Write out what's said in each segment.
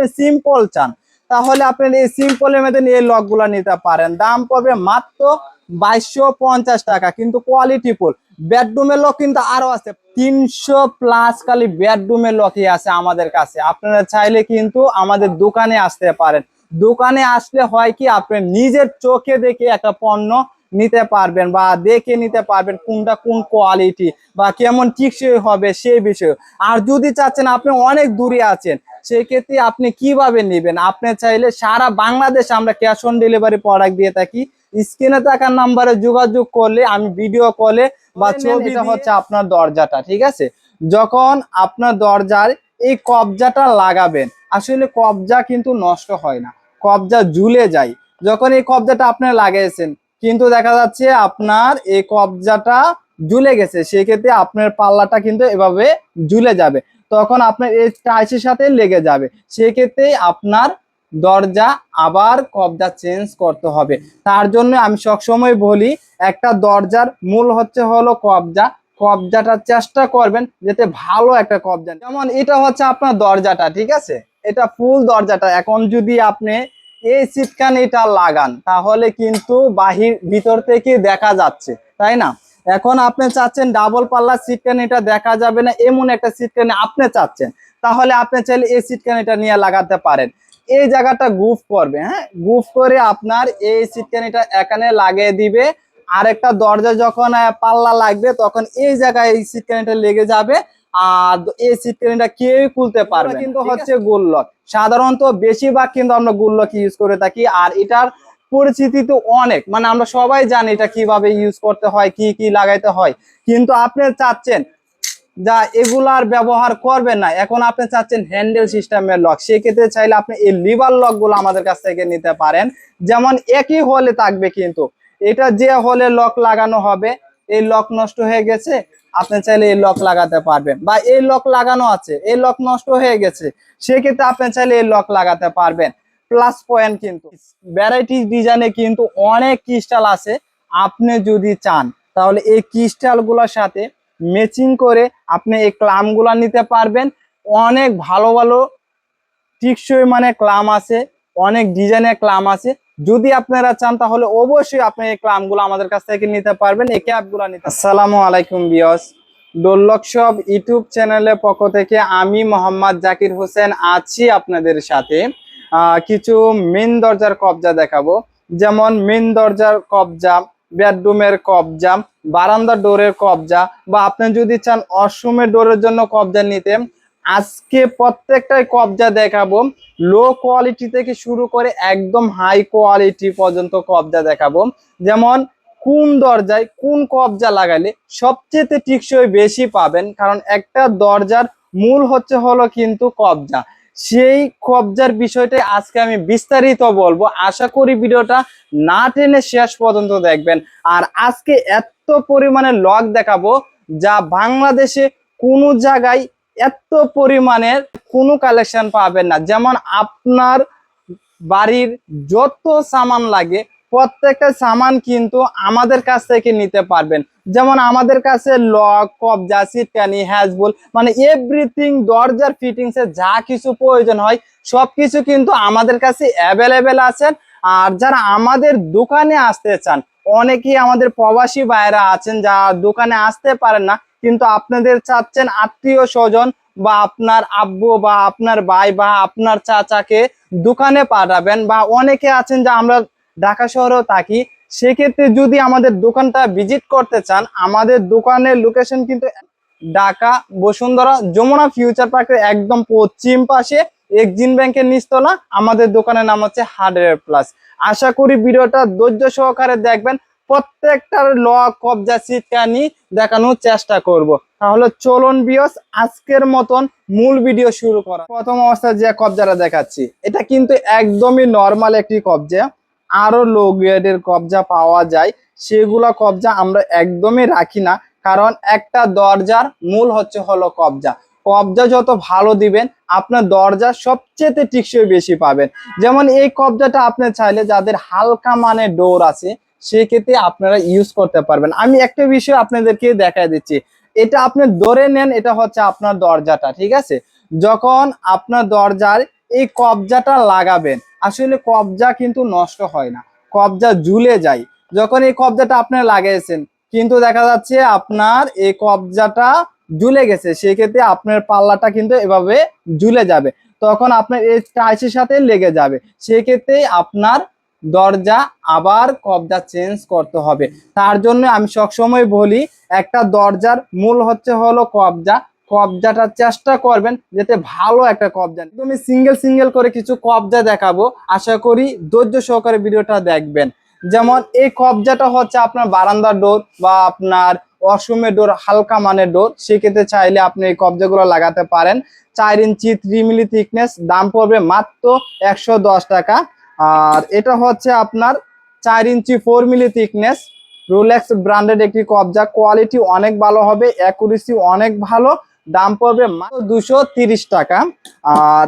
আপনি সিম্পল চান, তাহলে আপনি এই সিম্পলের মধ্যে এই লকগুলো নিতে পারেন। দাম পড়বে মাত্র বাইশশো পঞ্চাশ টাকা, কিন্তু কোয়ালিটি ফুল বেডরুমের লক কিন্তু আরও আছে, তিনশো প্লাস খালি বেডরুমের লকই আছে আমাদের কাছে। আপনারা চাইলে কিন্তু আমাদের দোকানে আসতে পারেন। দোকানে আসলে হয় কি, আপনি নিজের চোখে দেখে একটা পণ্য নিতে পারবেন বা দেখে নিতে পারবেন কোনটা কোন কোয়ালিটি বা কেমন টিকসই হবে সেই বিষয়ে। আর যদি চাচ্ছেন আপনি অনেক দূরে আছেন সেক্ষেত্রে আপনি কীভাবে নেবেন? আপনি চাইলে সারা বাংলাদেশে আমরা ক্যাশ অন ডেলিভারি প্রোডাক্ট দিয়ে থাকি। স্ক্রিনে থাকার নাম্বারে যোগাযোগ করলে আমি ভিডিও কলে বা ছবিটা হচ্ছে আপনার দরজাটা ঠিক আছে? যখন আপনার দরজার এই কবজাটা লাগাবেন আসলে কবজা কিন্তু নষ্ট হয় না। কবজা ঝুলে যায়। যখন এই কবজাটা আপনি লাগাইছেন কিন্তু দেখা যাচ্ছে আপনার এই কবজাটা ঝুলে গেছে। সেক্ষেত্রে আপনার পাল্লাটা কিন্তু এভাবে ঝুলে যাবে। তখন আপনার এই টাইসের সাথে লেগে যাবে। সেক্ষেত্রে আপনার দরজা আবার কবজা চেঞ্জ করতে হবে। তার জন্য আমি সবসময় বলি, একটা দরজার মূল হচ্ছে হলো কবজা। কবজাটা চেষ্টা করবেন যাতে ভালো একটা কবজা। যেমন এটা হচ্ছে আপনার দরজাটা, ঠিক আছে? এটা ফুল দরজাটা। এখন যদি আপনি এই সিটকান এটা লাগান, তাহলে কিন্তু বাহির ভিতর থেকে দেখা যাচ্ছে, তাই না? এখন আপনি চাচ্ছেন ডাবল পাল্লা সিটকান এটা দেখা যাবে না এমন একটা সিটকানি আপনি চাচ্ছেন। তাহলে আপনি চাইলে এই সিটকানিটা নিয়ে লাগাতে পারেন। এই জায়গাটা গুফ করবে হ্যাঁ? গুফ করে আপনার এই সিটকানিটা এখানে লাগিয়ে দিবে। আরেকটা দরজা যখন পাল্লা লাগবে তখন এই জায়গায় এই সিটকানিটা লেগে যাবে। আর এই সিটকানিটা কেউই খুলতে পারবে কিন্তু হচ্ছে গুল্লক। সাধারণত বেশিরভাগ কিন্তু আমরা গুল্লক ইউজ করে থাকি। আর এটার পরিচিতি তো অনেক। মানে আমরা সবাই জানি এটা কীভাবে ইউজ করতে হয়, কি কি লাগাইতে হয়। কিন্তু আপনি চাচ্ছেন যা এগুলার ব্যবহার করবেন না। এখন আপনি চাচ্ছেন হ্যান্ডেল সিস্টেমের লক সেক্ষেত্রে চাইলে আপনি এই লিভার লকগুলো আমাদের কাছ থেকে নিতে পারেন। যেমন একই হলে থাকবে কিন্তু। এটা যে হলে লক লাগানো হবে, এই লক নষ্ট হয়ে গেছে, আপনি চাইলে এই লক লাগাতে পারবেন। বা এই লক লাগানো আছে, এই লক নষ্ট হয়ে গেছে, সেক্ষেত্রে আপনি চাইলে এই লক লাগাতে পারবেন। প্লাস পয়েন্ট কিন্তু। ভ্যারাইটি ডিজাইনে কিন্তু অনেক ক্রিস্টাল আছে, আপনি যদি চান, তাহলে এই ক্রিস্টালগুলোর সাথে ম্যাচিং করে আপনি এই ক্লামগুলা নিতে পারবেন। অনেক ভালো ভালো টিকসই মানে ক্লাম আছে, অনেক ডিজাইনের ক্লাম আছে। যদি আপনারা চান, তাহলে অবশ্যই আপনি এই ক্লামগুলো আমাদের কাছ থেকে নিতে পারবেন, এই ক্যাপগুলা নিতে আসসালামু আলাইকুম বিয়স ডোল্লক সব ইউটিউব চ্যানেলের পক্ষ থেকে আমি মোহাম্মদ জাকির হোসেন আছি আপনাদের সাথে। কিছু মেন দরজার কবজা দেখাবো। যেমন মেন দরজার কবজা বেডরুমের কবজা বারান্দা ডোরের কবজা, বা আপনি যদি চান অসমের ডোরের জন্য কবজা নিতে, আজকে প্রত্যেকটাই কবজা দেখাবো। লো কোয়ালিটি থেকে শুরু করে একদম হাই কোয়ালিটি পর্যন্ত কবজা দেখাবো। যেমন কোন দরজায় কোন কবজা লাগালে সবচেয়ে টিকসই বেশি পাবেন, কারণ একটা দরজার মূল হচ্ছে হলো কিন্তু কবজা। সেই কবজার বিষয়টা আজকে আমি বিস্তারিত বলব, আশা করি ভিডিওটা না টেনে শেষ পর্যন্ত দেখবেন। আর আজকে এত পরিমাণে লক দেখাবো যা বাংলাদেশে কোনো জায়গায় এত পরিমাণের কোনো কালেকশন পাবেন না। যেমন আপনার বাড়ির যত সামান লাগে প্রত্যেকটা সামান কিন্তু আমাদের কাছ থেকে নিতে পারবেন। যেমন আমাদের কাছে লক, কবজা, সিটকানি, হ্যাজবুল মানে এভরিথিং দরজার ফিটিংস এর যা কিছু প্রয়োজন হয়, সবকিছু কিন্তু আমাদের কাছে অ্যাভেলেবেল আছেন আর যারা আমাদের দোকানে আসতে চান, অনেকেই আমাদের প্রবাসী ভাইরা আছেন, যা দোকানে আসতে পারেন না, কিন্তু আপনাদের চাচ্ছেন আত্মীয় স্বজন বা আপনার আব্বু বা আপনার ভাই বা আপনার চাচাকে দোকানে পাঠাবেন বা অনেকে আছেন যা আমরা ঢাকা শহরেও থাকি সেক্ষেত্রে যদি আমাদের দোকানটা ভিজিট করতে চান, আমাদের দোকানের লোকেশন কিন্তু ঢাকা, বসুন্ধরা, যমুনা ফিউচার পার্কের একদম পশ্চিম পাশে এক্সিম ব্যাংকের নিচতলা, আমাদের দোকানের নাম হচ্ছে হার্ডওয়্যার প্লাস আশা করি ভিডিওটা ধৈর্য সহকারে দেখবেন প্রত্যেকটার লক কবজা সিটকানি দেখানোর চেষ্টা করব। তাহলে চলুন বিয়স আজকের মতন মূল ভিডিও শুরু করা। প্রথম অবস্থায় যে কবজাটা দেখাচ্ছি, এটা কিন্তু একদমই নর্মাল একটি কবজা। আরও লো গ্রেডের কবজা পাওয়া যায়। সেগুলা কবজা আমরা একদমই রাখি না, কারণ একটা দরজার মূল হচ্ছে হলো কবজা। কবজা যত ভালো দিবেন, আপনার দরজা সবচেয়ে টিকসই বেশি পাবেন। যেমন এই কবজাটা আপনি চাইলে যাদের হালকা মানে ডোর আছে, সেক্ষেত্রে আপনারা ইউজ করতে পারবেন। আমি একটা বিষয় আপনাদেরকে দেখাই দিচ্ছি। এটা আপনি ধরে নেন, এটা হচ্ছে আপনার দরজাটা, ঠিক আছে? যখন আপনার দরজার এই কবজাটা লাগাবেন আসলে কবজা কিন্তু নষ্ট হয় না। কবজা ঝুলে যায়। যখন এই কবজাটা আপনি লাগিয়েছেন কিন্তু দেখা যাচ্ছে আপনার এই কবজাটা ঝুলে গেছে। সেক্ষেত্রে আপনার পাল্লাটা কিন্তু এভাবে ঝুলে যাবে। তখন আপনার এই টাইসের সাথে লেগে যাবে। সেক্ষেত্রে আপনার দরজা আবার কবজা চেঞ্জ করতে হবে। তার জন্য আমি সবসময় বলি, একটা দরজার মূল হচ্ছে হলো কবজা। কবজাটা চেষ্টা করবেন যাতে ভালো একটা কবজা তুমি সিঙ্গেল সিঙ্গেল করে কিছু কবজা দেখাবো। আশা করি ধৈর্য সহকারে ভিডিওটা দেখবেন। যেমন এই কবজাটা হচ্ছে আপনার বারান্দার ডোর বা আপনার ওয়াশরুমের ডোর, হালকা মানের ডোর। সেক্ষেত্রে চাইলে আপনি এই কবজাগুলো লাগাতে পারেন। চার ইঞ্চি থ্রি মিলি থিকনেস দাম পড়বে মাত্র একশো দশ টাকা। আর এটা হচ্ছে আপনার চার inch four milli thickness Rolex branded একটি কবজা। কোয়ালিটি অনেক ভালো হবে অ্যাকুরেসি অনেক ভালো। দাম পড়বে মাত্র দুশো টাকা। আর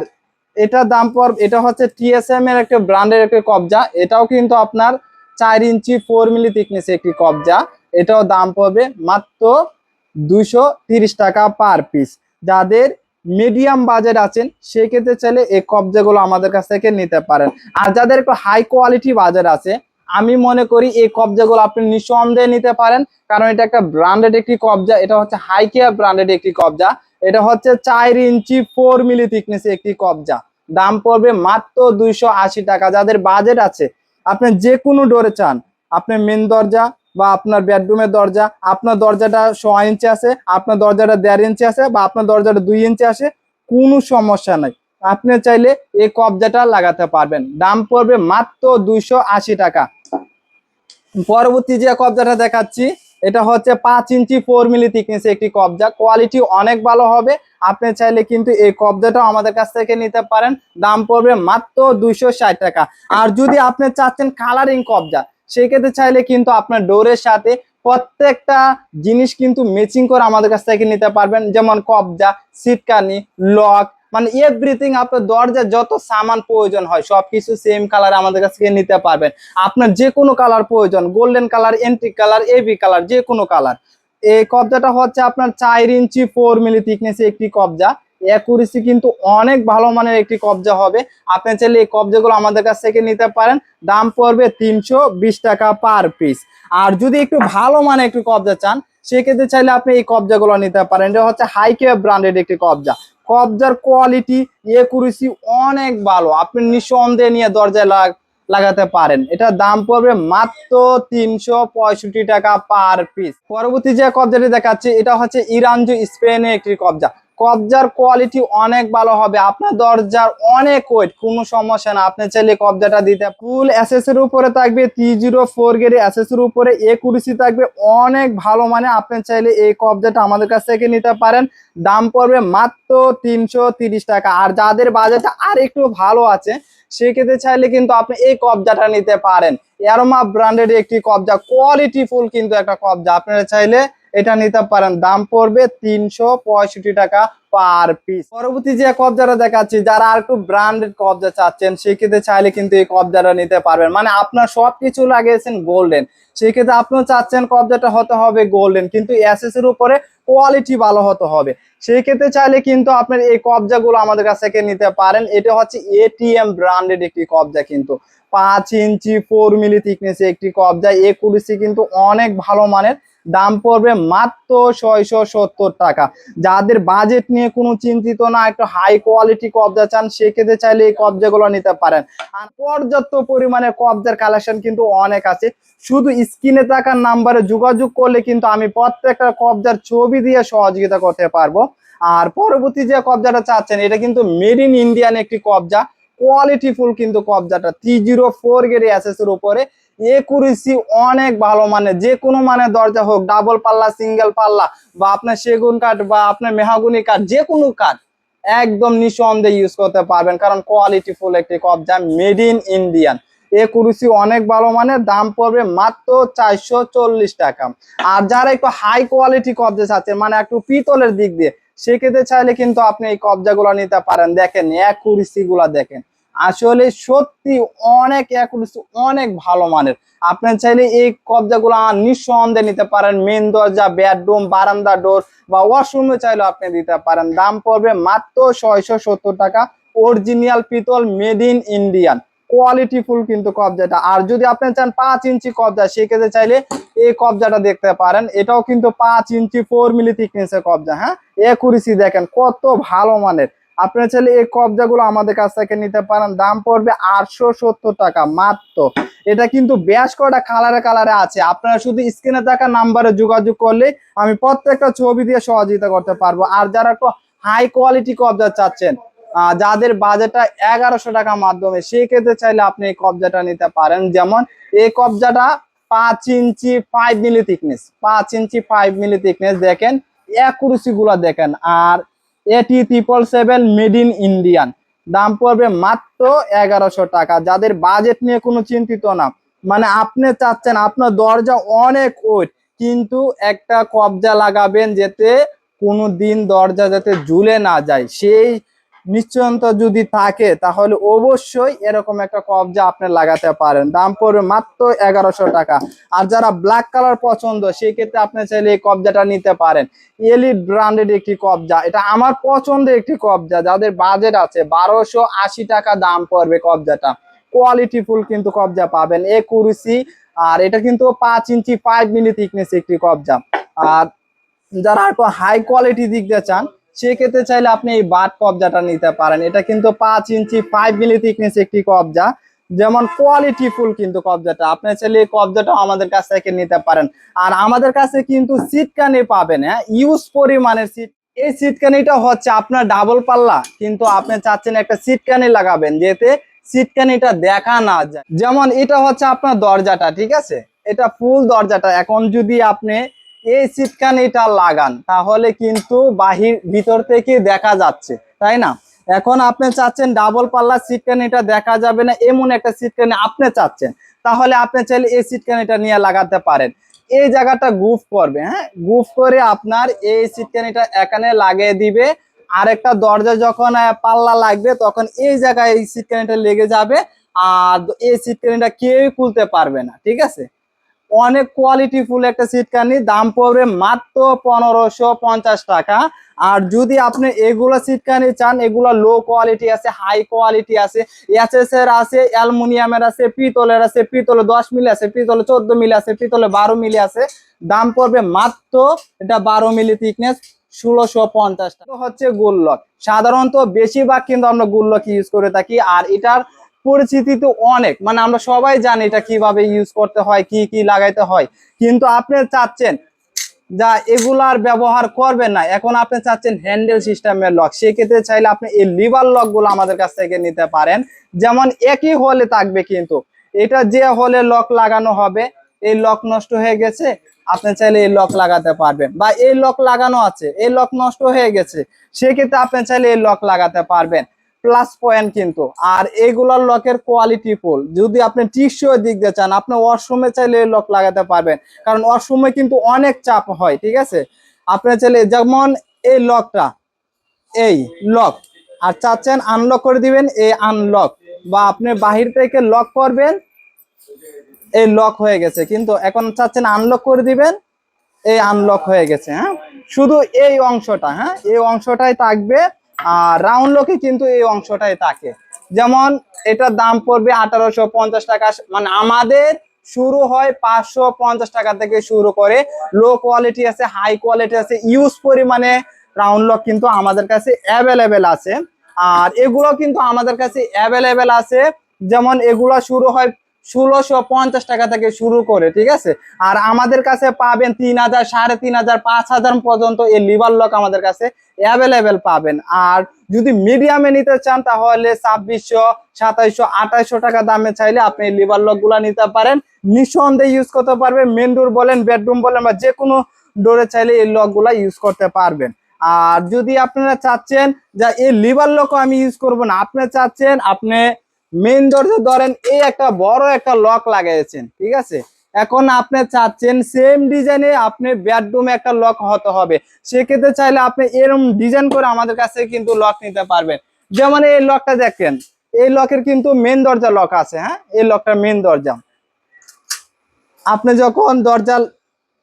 এটা দাম পড়বে এটা হচ্ছে টিএসএম এর একটা ব্র্যান্ডের একটা কবজা। এটাও কিন্তু আপনার চার ইঞ্চি ফোর মিলি থিকনেস একটি কবজা। এটাও দাম পড়বে মাত্র দুশো টাকা পার পিস যাদের মিডিয়াম বাজেট আছেন, সেক্ষেত্রে চাইলে এই কবজাগুলো আমাদের কাছ থেকে নিতে পারেন। আর যাদের একটু হাই কোয়ালিটি বাজার আছে আমি মনে করি এই কবজাগুলো আপনি নিঃসন্দেহে নিতে পারেন। কারণ এটা একটা ব্র্যান্ডেড একটি কবজা, এটা হচ্ছে হাই কেয়ার ব্র্যান্ডেড একটি কবজা। এটা হচ্ছে চার ইঞ্চি ফোর মিলি থিকনেস একটি কবজা। দাম পড়বে মাত্র দুইশো আশি টাকা। যাদের বাজেট আছে, আপনি যে কোনো ডোরে চান আপনি মেন দরজা বা আপনার বেডরুমের দরজা, আপনার দরজাটা ছ ইঞ্চি আছে, আপনার দরজাটা দেড় ইঞ্চি আছে বা আপনার দরজাটা দুই ইঞ্চি আছে, কোনো সমস্যা নাই। আপনি চাইলে এই কবজাটা লাগাতে পারবেন। দাম পড়বে মাত্র দুইশো আশি টাকা। পরবর্তী যে কবজাটা দেখাচ্ছি, এটা হচ্ছে পাঁচ ইঞ্চি ফোর মিলি থিকনেস একটি কবজা। কোয়ালিটি অনেক ভালো হবে। আপনি চাইলে কিন্তু এই কবজাটা আমাদের কাছ থেকে নিতে পারেন। দাম পড়বে মাত্র দুইশো ষাট টাকা। আর যদি আপনি চাচ্ছেন কালারিং কবজা, সেক্ষেত্রে চাইলে কিন্তু আপনার ডোরের সাথে প্রত্যেকটা জিনিস কিন্তু ম্যাচিং করে আমাদের কাছ থেকে নিতে পারবেন। যেমন কবজা সিটকানি লক মানে এভরিথিং আপনার দরজা যত সামান প্রয়োজন হয়, সবকিছু সেম কালার আমাদের কাছ থেকে নিতে পারবেন। আপনার যে কোনো কালার প্রয়োজন golden colour antique colour AB colour যে কোনো কালার এই কবজাটা হচ্ছে আপনার চার ইঞ্চি ফোর মিলি থিকনেস একটি কবজা। অ্যাকুরেসি কিন্তু অনেক ভালো মানের একটি কবজা হবে। আপনি চাইলে এই কবজাগুলো আমাদের কাছ থেকে নিতে পারেন। দাম পড়বে তিনশো বিশ টাকা পার পিস আর যদি একটু ভালো মানের একটু কবজা চান, সেক্ষেত্রে চাইলে আপনি এই কবজাগুলো নিতে পারেন। এটা হচ্ছে হাইকে ব্র্যান্ডেড একটি কবজা। কবজার কোয়ালিটি একুরেসি অনেক ভালো। আপনি নিঃসন্দেহে নিয়ে দরজায় লাগ, লাগাতে পারেন। এটা দাম পড়বে মাত্র তিনশো পঁয়ষট্টি টাকা পার পিস পরবর্তী যে কবজাটি দেখাচ্ছে, এটা হচ্ছে ইরানজু স্পেনের একটি কবজা। কবজার কোয়ালিটি অনেক ভালো হবে। আপনার দরজার অনেক ওয়েট কোনো সমস্যা না। আপনি চাইলে কবজাটা দিতে ফুল এর উপরে থাকবে থ্রি জিরো ফোর গেড়ে এর উপরে একুরেসি থাকবে। অনেক ভালো মানে আপনি চাইলে এই কবজাটা আমাদের কাছ থেকে নিতে পারেন। দাম পড়বে মাত্র তিনশো টাকা। আর যাদের বাজেট আর একটু ভালো আছে, সেক্ষেত্রে চাইলে কিন্তু আপনি এই কবজাটা নিতে পারেন। এরোমা ব্র্যান্ডের একটি কবজা কোয়ালিটি ফুল কিন্তু একটা কবজা। আপনারা চাইলে এটা নিতে পারেন। দাম পড়বে তিনশো পঁয়ষট্টি টাকা পার পিস পরবর্তী যে কবজাটা দেখাচ্ছি, যারা আর একটু ব্র্যান্ডেড কবজা চাচ্ছেন, সেক্ষেত্রে চাইলে কিন্তু এই কবজাটা নিতে পারবেন। মানে আপনার সবকিছু লাগিয়েছেন গোল্ডেন সেক্ষেত্রে আপনিও চাচ্ছেন কবজাটা হতে হবে গোল্ডেন কিন্তু এর উপরে কোয়ালিটি ভালো হতে হবে। সেই ক্ষেত্রে চাইলে কিন্তু আপনার এই কবজাগুলো আমাদের কাছ থেকে নিতে পারেন। এটা হচ্ছে এটিএম ব্র্যান্ডেড একটি কবজা কিন্তু। পাঁচ ইঞ্চি ফোর মিলি থিকনেস একটি কবজা। একুরেসি কিন্তু অনেক ভালো মানের দাম পড়বে মাত্র ছয়শো সত্তর টাকা। যাদের বাজেট নিয়ে কোনো চিন্তিত না, একটু হাই কোয়ালিটি কবজা চান, সেক্ষেত্রে চাইলে এই কবজাগুলো নিতে পারেন। আর পর্যাপ্ত পরিমাণে কবজার কালেকশন কিন্তু অনেক আছে। শুধু স্ক্রিনে থাকার নাম্বারে যোগাযোগ করলে কিন্তু আমি প্রত্যেকটা কবজার ছবি দিয়ে সহযোগিতা করতে পারব। আর পরবর্তী যে কবজাটা চাচ্ছেন, এটা কিন্তু মেড ইন ইন্ডিয়ান একটি কবজা। কোয়ালিটি ফুল কিন্তু কবজাটা three zero four grade SS এর উপরে। একুরেসি অনেক ভালো মানে যে কোনো মানে দরজা হোক ডাবল পাল্লা সিঙ্গেল পাল্লা, বা আপনার সেগুন কাঠ, বা আপনার মেহাগুনি কাঠ, যে কোনো কাঠ একদম নিঃসন্দেহে ইউজ করতে পারবেন, কারণ কোয়ালিটি ফুল একটি কবজা মেড ইন ইন্ডিয়ান এ কুরুসি অনেক ভালো মানের, দাম পড়বে মাত্র চারশো চল্লিশ টাকা। আর যারা একটু হাই কোয়ালিটি কবজা চাচ্ছেন মানে একটু পিতলের দিক দিয়ে সেক্ষেত্রে চাইলে কিন্তু আপনি এই কবজাগুলো নিতে পারেন। দেখেন অ্যাকুরেসি গুলা দেখেন। আসলে সত্যি অনেক অ্যাকুরেসি অনেক ভালো মানের। আপনি চাইলে এই কবজাগুলো নিঃসন্দেহে নিতে পারেন। মেন দরজা বেডরুম বারান্দা ডোর বা ওয়াশরুমে চাইলে আপনি দিতে পারেন। দাম পড়বে মাত্র ছয়শো সত্তর টাকা। অরিজিনাল পিতল made in Indian quality full কিন্তু কবজাটা। আর যদি আপনি চান পাঁচ ইঞ্চি কবজা, সেক্ষেত্রে চাইলে এই কবজাটা দেখতে পারেন। এটাও কিন্তু পাঁচ ইঞ্চি ফোর মিলি থিকনেসের কবজা হ্যাঁ? একুরিসি দেখেন, কত ভালো মানের। আপনার চাইলে এই কবজাগুলো আমাদের কাছ থেকে নিতে পারেন। দাম পড়বে আটশো সত্তর টাকা মাত্র। এটা কিন্তু বেশ কটা কালারে কালারে আছে। আপনারা শুধু স্ক্রিনে থাকা নাম্বারে যোগাযোগ করলে আমি প্রত্যেকটা ছবি দিয়ে সহযোগিতা করতে পারব। আর যারা একটু হাই কোয়ালিটি কবজা চাচ্ছেন যাদের বাজেটটা এগারোশো টাকার মাধ্যমে সেই ক্ষেত্রে চাইলে আপনি এই কবজাটা নিতে পারেন। যেমন, এই কবজাটা পাঁচ ইঞ্চি ফাইভ মিলি থিকনেস পাঁচ ইঞ্চি ফাইভ মিলি থিকনেস দেখেন অ্যাকুরেসি গুলা দেখেন। আর এটি triple seven made in Indian দাম পড়বে মাত্র এগারোশো টাকা। যাদের বাজেট নিয়ে কোনো চিন্তিত না মানে আপনি চাচ্ছেন, আপনার দরজা অনেক ওয়েট কিন্তু একটা কবজা লাগাবেন যাতে কোনো দিন দরজা যাতে ঝুলে না যায়। সেই নিশ্চয়তা যদি থাকে, তাহলে অবশ্যই এরকম একটা কবজা আপনি লাগাতে পারেন। দাম পড়বে মাত্র এগারোশো টাকা। আর যারা ব্ল্যাক কালার পছন্দ সেই ক্ষেত্রে আপনি চাইলে এই কবজাটা নিতে পারেন। এলিট ব্র্যান্ডেড একটি কবজা। এটা আমার পছন্দের একটি কবজা। যাদের বাজেট আছে, বারোশো আশি টাকা দাম পড়বে কবজাটা। কোয়ালিটি ফুল কিন্তু কবজা পাবেন। এ কুরুসি, আর এটা কিন্তু পাঁচ ইঞ্চি ফাইভ মিলি থিকনেস একটি কবজা। আর যারা হাই কোয়ালিটি দিক দিয়ে চান সেক্ষেত্রে চাইলে আপনি এই বাট কবজাটা নিতে পারেন। এটা কিন্তু পাঁচ ইঞ্চি ফাইভ মিলি থিকনেস একটি কবজা। যেমন কোয়ালিটি ফুল কিন্তু কবজাটা। আপনি চাইলে এই কবজাটা আমাদের কাছ থেকে নিতে পারেন। আর আমাদের কাছে কিন্তু সিটকানি পাবেন হ্যাঁ? ইউজ পরিমাণের সিট এই সিটকানিটা হচ্ছে আপনার ডাবল পাল্লা। কিন্তু আপনি চাচ্ছেন একটা সিটকানি লাগাবেন, যেতে সিটকানিটা দেখা না যায়। যেমন এটা হচ্ছে আপনার দরজাটা, ঠিক আছে? এটা ফুল দরজাটা। এখন যদি আপনি এই সিটকানিটা লাগান, তাহলে কিন্তু বাহির, ভিতর থেকে দেখা যাচ্ছে, তাই না? এখন আপনি চাচ্ছেন ডাবল পাল্লা সিটকানিটা দেখা যাবে না, এমন একটা সিটকানি আপনি চাচ্ছেন, তাহলে আপনি চাইলে এই সিটকানিটা নিয়ে লাগাতে পারেন। এই জায়গাটা গুফ করবে হ্যাঁ? গুফ করে আপনার এই সিটকানিটা এখানে লাগিয়ে দিবে। আরেকটা দরজা যখন পাল্লা লাগবে, তখন এই জায়গায় এই সিটকানিটা লেগে যাবে, আর এই সিটকানিটা কেউই খুলতে পারবে না, ঠিক আছে? অনেক কোয়ালিটি ফুল একটা সিটকানি দাম পড়বে মাত্র পনেরোশো পঞ্চাশ টাকা। আর যদি আপনি এগুলো সিটকানি চান, এগুলো লো কোয়ালিটি আছে হাই কোয়ালিটি আছে এর আছে, অ্যালুমিনিয়ামের আছে, পিতলের আছে, পিতলে দশ মিলি আছে, পিতলে চোদ্দ মিলি আছে, পিতলে বারো মিলি আছে, দাম পড়বে মাত্র এটা বারো মিলি থিকনেস ষোলোশো পঞ্চাশ টাকা। হচ্ছে গুল্লক। সাধারণত বেশিরভাগ কিন্তু আমরা গুল্লক ইউজ করে থাকি, আর এটার পরিচিতি তো অনেক। মানে আমরা সবাই জানি এটা কীভাবে ইউজ করতে হয়, কি কি লাগাইতে হয়। কিন্তু আপনি চাচ্ছেন যা এগুলার ব্যবহার করবেন না। এখন আপনি চাচ্ছেন হ্যান্ডেল সিস্টেমের লক সেক্ষেত্রে চাইলে আপনি এই লিভার লকগুলো আমাদের কাছ থেকে নিতে পারেন। যেমন একই হলে থাকবে কিন্তু। এটা যে হলে লক লাগানো হবে, এই লক নষ্ট হয়ে গেছে, আপনি চাইলে এই লক লাগাতে পারবেন। বা এই লক লাগানো আছে, এই লক নষ্ট হয়ে গেছে, সেক্ষেত্রে আপনি চাইলে এই লক লাগাতে পারবেন। প্লাস পয়েন্ট কিন্তু। আর এইগুলোর লকের কোয়ালিটি ফুল যদি আপনি টিকসই দিক দিয়ে চান, আপনি ওয়াশরুমে চাইলে লক লাগাতে পারবেন। কারণ ওয়াশরুমে কিন্তু অনেক চাপ হয়, ঠিক আছে? আপনি চাইলে যেমন এই লকটা এই লক আর চাচ্ছেন আনলক করে দিবেন এই আনলক বা আপনি বাহির থেকে লক করবেন, এই লক হয়ে গেছে। কিন্তু এখন চাচ্ছেন আনলক করে দিবেন, এই আনলক হয়ে গেছে হ্যাঁ? শুধু এই অংশটা হ্যাঁ? এই অংশটাই থাকবে রাউন্ড লকে কিন্তু এই অংশটাই থাকে। যেমন এটার দাম পড়বে আঠারোশো পঞ্চাশ টাকা মানে আমাদের শুরু হয় পাঁচশো পঞ্চাশ টাকা থেকে শুরু করে। লো কোয়ালিটি আছে হাই কোয়ালিটি আছে ইউজ পরিমাণে রাউন্ড লক কিন্তু আমাদের কাছে অ্যাভেলেবেল আছে। আর এগুলো কিন্তু আমাদের কাছে অ্যাভেলেবেল আছে। যেমন এগুলো শুরু হয় ষোলোশো পঞ্চাশ টাকা থেকে শুরু করে, ঠিক আছে? আর আমাদের কাছে পাবেন তিন হাজার, সাড়ে তিন হাজার, পাঁচ হাজার পর্যন্ত এই লিভার লক আমাদের কাছে অ্যাভেলেবেল পাবেন। আর যদি মিডিয়ামে নিতে চান, তাহলে ছাব্বিশশো, সাতাইশশো, আঠাইশশো টাকা দামে চাইলে আপনি লিভার লকগুলা নিতে পারেন। নিঃসন্দেহে ইউজ করতে পারবেন মেন ডোর বলেন বেডরুম বলেন, বা যে কোনো ডোরে চাইলে এই লকগুলা ইউজ করতে পারবেন। আর যদি আপনারা চাচ্ছেন যে এই লিভার লকও আমি ইউজ করব না, আপনি চাচ্ছেন আপনি মেন দরজা ধরেন, এই একটা বড় একটা লক লাগাইছেন, ঠিক আছে? এখন আপনি চাচ্ছেন সেম ডিজাইনে আপনি বেডরুমে একটা লক হতে হবে। সেক্ষেত্রে চাইলে আপনি এরকম ডিজাইন করে আমাদের কাছে কিন্তু লক নিতে পারবেন। যেমন এই লকটা দেখেন, এই লকের কিন্তু মেন দরজা লক আছে হ্যাঁ? এই লকটা মেন দরজা। আপনি যখন দরজা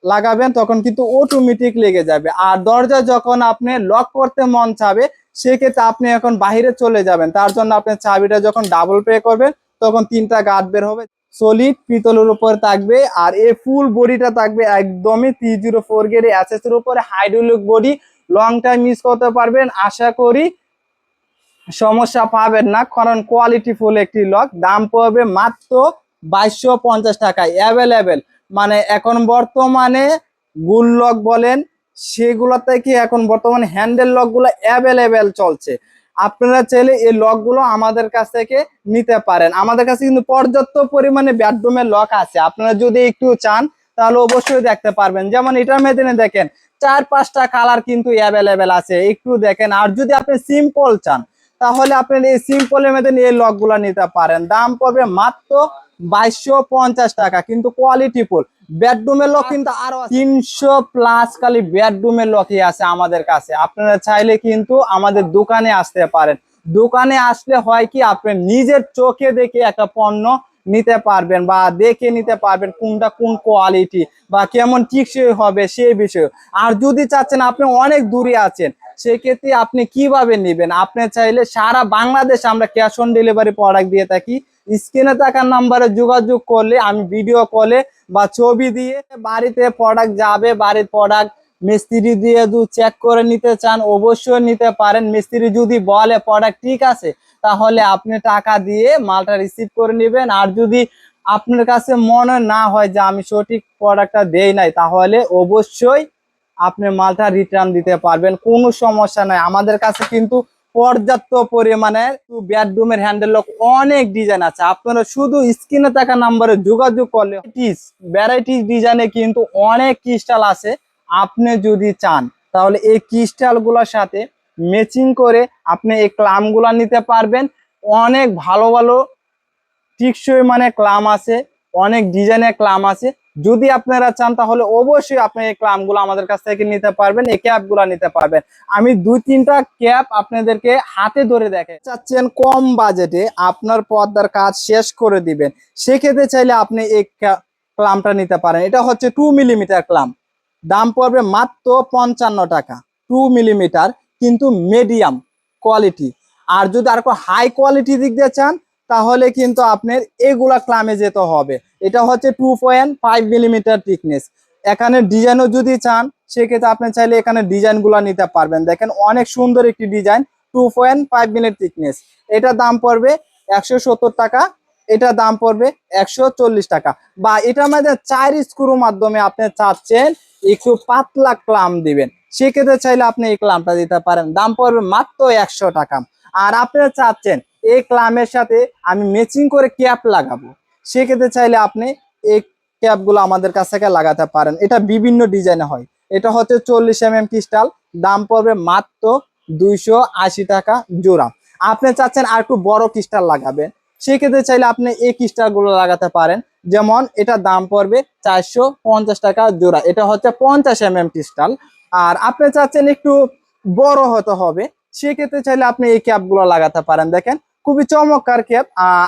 লাগাবেন, তখন কিন্তু অটোমেটিক লেগে যাবে। আর দরজা যখন আপনি লক করতে মন চাবে সেক্ষেত্রে আপনি এখন বাইরে চলে যাবেন। তার জন্য আপনি চাবিটা যখন ডাবল পে করবেন, তখন তিনটা গার্ড বের হবে। সলিড পিতলের উপর থাকবে আর এই ফুল বডিটা থাকবে একদমই three zero four grade SS এর উপরে। Hydraulic body long time use করতে পারবেন। আশা করি সমস্যা পাবেন না, কারণ কোয়ালিটি ফুল একটি লক দাম পড়বে মাত্র বাইশশো পঞ্চাশ টাকায়। অ্যাভেলেবেল মানে এখন বর্তমানে গুল লক বলেন সেগুলো থেকে এখন বর্তমানে হ্যান্ডেল লকগুলো অ্যাভেলেবেল চলছে? আপনারা চাইলে এই লকগুলো আমাদের কাছ থেকে নিতে পারেন। আমাদের কাছে কিন্তু পর্যাপ্ত পরিমাণে বেডরুমের লক আছে। আপনারা যদি একটু চান, তাহলে অবশ্যই দেখতে পারবেন। যেমন এটার মেদিনে দেখেন, চার পাঁচটা কালার কিন্তু অ্যাভেলেবেল আছে। একটু দেখেন, আর যদি আপনি সিম্পল চান, তাহলে আপনি এই সিম্পলের মধ্যে এই লকগুলো নিতে পারেন। দাম পড়বে মাত্র বাইশশো পঞ্চাশ টাকা, কিন্তু কোয়ালিটি ফুল বেডরুমের লক কিন্তু আরও তিনশো প্লাস খালি বেডরুমের লকই আছে আমাদের কাছে। আপনারা চাইলে কিন্তু আমাদের দোকানে আসতে পারেন। দোকানে আসলে হয় কি, আপনি নিজের চোখে দেখে একটা পণ্য নিতে পারবেন বা দেখে নিতে পারবেন কোনটা কোন কোয়ালিটি বা কেমন টিকসই হবে সেই বিষয়ে। আর যদি চাচ্ছেন আপনি অনেক দূরে আছেন, সেক্ষেত্রে আপনি কীভাবে নেবেন? আপনি চাইলে সারা বাংলাদেশ আমরা ক্যাশ অন ডেলিভারি প্রোডাক্ট দিয়ে থাকি। স্ক্রিনে থাকা নাম্বারে যোগাযোগ করলে, আমি ভিডিও কলে বা ছবি দিয়ে বাড়িতে প্রোডাক্ট যাবে, বাড়ির প্রোডাক্ট মিস্ত্রি দিয়ে যদি চেক করে নিতে চান, অবশ্যই নিতে পারেন। মিস্ত্রি যদি বলে প্রোডাক্ট ঠিক আছে, তাহলে আপনি টাকা দিয়ে মালটা রিসিভ করে নেবেন। আর যদি আপনার কাছে মনে না হয় যে আমি সঠিক প্রোডাক্টটা দেই নাই, তাহলে অবশ্যই আপনি মালটা রিটার্ন দিতে পারবেন। কোনো সমস্যা নাই। আমাদের কাছে কিন্তু পর্যাপ্ত পরিমাণে বেডরুমের হ্যান্ডেল লক অনেক ডিজাইন আছে। আপনারা শুধু স্ক্রিনে থাকা নাম্বারে যোগাযোগ করলে ভ্যারাইটিস ডিজাইনে কিন্তু অনেক ক্রিস্টাল আছে। আপনি যদি চান, তাহলে এই ক্রিস্টালগুলোর সাথে ম্যাচিং করে আপনি এই ক্লামগুলা নিতে পারবেন। অনেক ভালো ভালো টিকসই মানে ক্লাম আছে, অনেক ডিজাইনের ক্লাম আছে। যদি আপনারা চান, তাহলে অবশ্যই আপনি এই ক্লামগুলো আমাদের কাছ থেকে নিতে পারবেন, এই ক্যাপগুলো নিতে পারবেন। আমি দুই, তিনটা ক্যাপ আপনাদেরকে হাতে ধরে দেখে চাচ্ছেন, কম বাজেটে আপনার পর্দার কাজ শেষ করে দিবেন। সেক্ষেত্রে চাইলে আপনি এই ক্লামটা নিতে পারেন। এটা হচ্ছে টু মিলিমিটার ক্লাম। দাম পড়বে মাত্র পঞ্চান্ন টাকা। টু মিলিমিটার, কিন্তু মিডিয়াম কোয়ালিটি আর যদি আর হাই কোয়ালিটি দিক দিয়ে চান তাহলে কিন্তু আপনার এগুলা ক্লামে যেতে হবে। এটা হচ্ছে two point five millimetre thickness এখানে ডিজাইনও যদি চান, সেক্ষেত্রে আপনি চাইলে এখানে ডিজাইনগুলো নিতে পারবেন। দেখেন অনেক সুন্দর একটি design two point five milli thickness এটা দাম পড়বে একশো সত্তর টাকা, এটা দাম পড়বে একশো চল্লিশ টাকা। বা এটার মধ্যে চার স্ক্রু মাধ্যমে আপনি চাচ্ছেন, একটু পাতলা ক্লাম দিবেন। সেক্ষেত্রে চাইলে আপনি এই ক্লামটা দিতে পারেন। দাম পড়বে মাত্র একশো টাকা। আর আপনি চাচ্ছেন এই ক্লামের সাথে আমি ম্যাচিং করে ক্যাপ লাগাবো। সেক্ষেত্রে চাইলে আপনি এই ক্যাপগুলো আমাদের কাছ থেকে লাগাতে পারেন। এটা বিভিন্ন ডিজাইনে হয়। এটা হচ্ছে চল্লিশ এম এম ক্রিস্টাল দাম পড়বে মাত্র দুইশো আশি টাকা জোড়া। আপনি চাচ্ছেন আর একটু বড় ক্রিস্টাল লাগাবেন। সেক্ষেত্রে চাইলে আপনি এই ক্রিস্টালগুলো লাগাতে পারেন। যেমন এটা দাম পড়বে চারশো পঞ্চাশ টাকা জোড়া। এটা হচ্ছে পঞ্চাশ এম এম ক্রিস্টাল আর আপনি চাচ্ছেন একটু বড় হতে হবে। সেক্ষেত্রে চাইলে আপনি এই ক্যাপগুলো লাগাতে পারেন। দেখেন খুবই চমৎকার ক্যাপ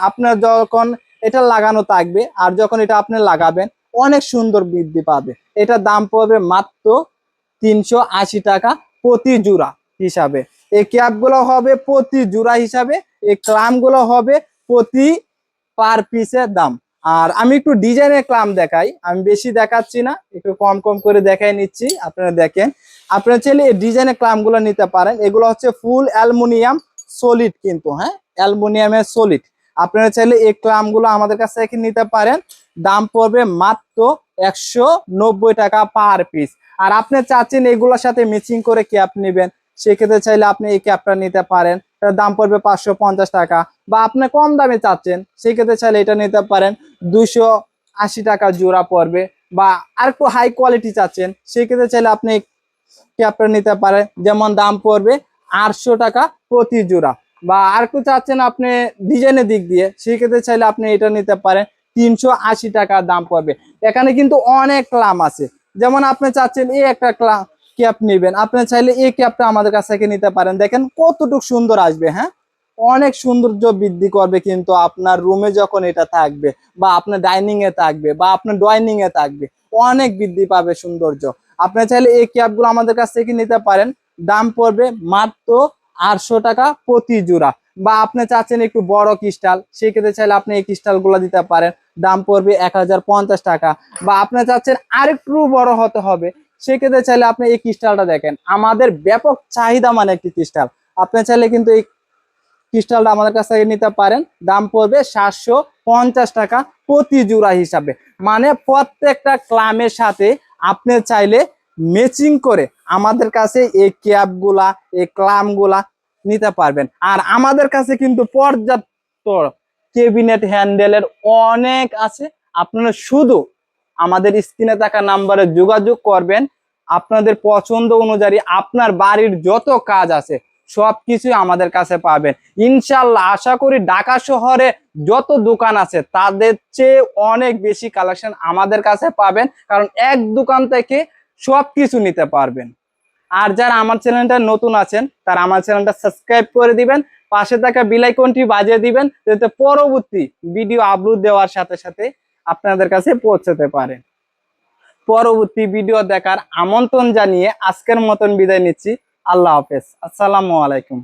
আপনার যখন এটা লাগানো থাকবে আর যখন এটা আপনি লাগাবেন, অনেক সুন্দর বৃদ্ধি পাবে। এটা দাম পড়বে মাত্র তিনশো আশি টাকা প্রতি জোড়া হিসাবে। এই ক্যাপগুলো হবে প্রতি জোড়া হিসাবে, এই ক্লামগুলো হবে প্রতি পার পিসের দাম। আর আমি একটু ডিজাইনের ক্লাম দেখাই, আমি বেশি দেখাচ্ছি না, একটু কম কম করে দেখাই নিচ্ছি, আপনারা দেখেন। আপনারা চাইলে এই ডিজাইনের ক্লামগুলো নিতে পারেন, এগুলো হচ্ছে ফুল অ্যালুমিনিয়াম সলিড কিন্তু হ্যাঁ? অ্যালুমিনিয়ামের সলিড। আপনারা চাইলে এই ক্লামগুলো আমাদের কাছ থেকে নিতে পারেন। দাম পড়বে মাত্র একশো নব্বই টাকা পার পিস। আর আপনি চাচ্ছেন এগুলোর সাথে মিচিং করে ক্যাপ নেবেন, সেক্ষেত্রে চাইলে আপনি এই ক্যাপটা নিতে পারেন। দাম পড়বে পাঁচশো পঞ্চাশ টাকা। বা আপনি কম দামে চাচ্ছেন, সেক্ষেত্রে চাইলে এটা নিতে পারেন। দুশো আশি টাকা জোড়া পড়বে। বা আর একটু হাই কোয়ালিটি চাচ্ছেন, সেক্ষেত্রে চাইলে আপনি ক্যাপটা নিতে পারেন। যেমন দাম পড়বে আটশো টাকা প্রতি জোড়া। বা আর একটু চাচ্ছেন আপনি ডিজাইনের দিক দিয়ে, সেক্ষেত্রে চাইলে আপনি এটা নিতে পারেন। তিনশো আশি টাকা দাম পড়বে। এখানে কিন্তু অনেক ক্লাম আছে। যেমন আপনি চাচ্ছেন এই একটা ক্লাম ক্যাপ নেবেন। আপনি চাইলে এই ক্যাপটা আমাদের কাছ থেকে নিতে পারেন। দেখেন কতটুকু সুন্দর আসবে হ্যাঁ? অনেক সৌন্দর্য বৃদ্ধি করবে কিন্তু আপনার রুমে যখন এটা থাকবে বা আপনার ডাইনিং এ থাকবে বা আপনার ডাইনিং এ থাকবে, অনেক বৃদ্ধি পাবে সৌন্দর্য। আপনি চাইলে এই ক্যাপগুলো আমাদের কাছ থেকে নিতে পারেন। দাম পড়বে মাত্র আটশো টাকা প্রতি জোড়া। বা আপনি চাচ্ছেন একটু বড় ক্রিস্টাল সেক্ষেত্রে চাইলে আপনি এই ক্রিস্টালগুলো দিতে পারেন। দাম পড়বে এক হাজার পঞ্চাশ টাকা। বা আপনি চাচ্ছেন আরেকটু বড় হতে হবে, সেক্ষেত্রে চাইলে আপনি এই ক্রিস্টালটা দেখেন। আমাদের ব্যাপক চাহিদা মানে একটি ক্রিস্টাল আপনি চাইলে কিন্তু এই ক্রিস্টালটা আমাদের কাছ থেকে নিতে পারেন। দাম পড়বে সাতশো পঞ্চাশ টাকা প্রতি জোড়া হিসাবে। মানে প্রত্যেকটা ক্লামের সাথে আপনি চাইলে ম্যাচিং করে আমাদের কাছে এই ক্যাপগুলা এই ক্লামগুলা নিতে পারবেন। আর আমাদের কাছে কিন্তু পর্যাপ্ত কেবিনেট হ্যান্ডেলের অনেক আছে। আপনারা শুধু আমাদের স্ক্রিনে থাকা নাম্বারে যোগাযোগ করবেন। আপনাদের পছন্দ অনুযায়ী আপনার বাড়ির যত কাজ আছে, সবকিছুই আমাদের কাছে পাবেন। ইনশাল্লাহ আশা করি ঢাকা শহরে যত দোকান আছে, তাদের চেয়ে অনেক বেশি কালেকশন আমাদের কাছে পাবেন। কারণ এক দোকান থেকে সবকিছু নিতে পারবেন। আর যারা আমার চ্যানেলটা নতুন আছেন, তারা আমার চ্যানেলটা সাবস্ক্রাইব করে দিবেন, পাশে থাকা বিলাইকনটি বাজিয়ে দিবেন, যাতে পরবর্তী ভিডিও আপলোড দেওয়ার সাথে সাথে আপনাদের কাছে পৌঁছতে পারে। পরবর্তী ভিডিও দেখার আমন্ত্রণ জানিয়ে আজকের মতন বিদায় নিচ্ছি। আল্লাহ হাফেজ। আসসালামু আলাইকুম।